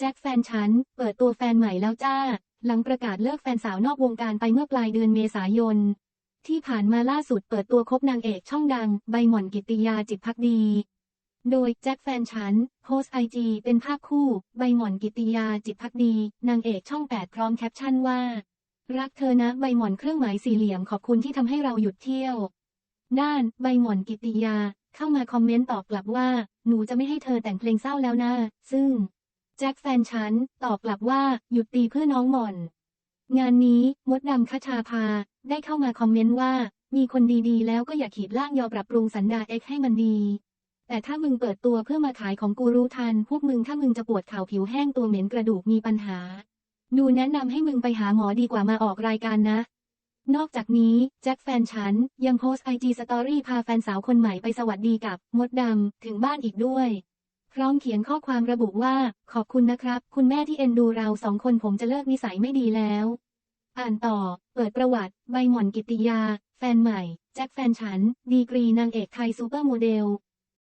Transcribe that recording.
แจ็คแฟนฉัน เปิดตัวแฟนใหม่แล้วจ้า หลังประกาศเลิกแฟนสาวนอกวงการไปเมื่อปลายเดือนเมษายน ที่ผ่านมาล่าสุดเปิดตัวคบนางเอกช่องดัง ใบหม่อนกิติยาจิตพักดี โดยแจ็คแฟนฉัน โพสไอจีเป็นภาพคู่ ใบหม่อนกิติยาจิตพักดี นางเอกช่อง 8 พร้อมแคปชั่นว่า รักเธอนะใบหม่อนเครื่องหมายสี่เหลี่ยมขอบคุณที่ทำให้เราหยุดเที่ยว ด้านใบหม่อนกิติยา เข้ามาคอมเมนต์ตอบกลับว่า หนูจะไม่ให้เธอแต่งเพลงเศร้าแล้วนะซึ่ง แจ็คแฟนฉัน ตอบกลับว่า หยุดตีเพื่อน้องหม่อน งานนี้มดดำคชาภา ได้เข้ามาคอมเมนต์ว่า มีคนดีๆ แล้วก็อย่าขีดล่างยอปรับปรุงสันดาเอ็กให้มันดี แต่ถ้ามึงเปิดตัวเพื่อมาขายของกูรู้ทัน พวกมึงถ้ามึงจะปวดเข่าผิวแห้งตัวเหม็นกระดูกมีปัญหา ดูแนะนำให้มึงไปหาหมอดีกว่ามาออกรายการนะนอกจากนี้ แจ็คแฟนฉัน ยังโพสไอจีสตอรี่พาแฟนสาวคนใหม่ไปสวัสดีกับ มดดำ ถึงบ้านอีกด้วย พร้อมเขียนข้อความระบุว่า ขอบคุณนะครับ คุณแม่ที่เอ็นดูเราสองคนผมจะเลิกนิสัยไม่ดีแล้ว อ่านต่อ เปิดประวัติ ใบหม่อนกิตติยา แฟนใหม่ แจ็คแฟนฉัน ดีกรีนางเอกไทยซูเปอร์โมเดล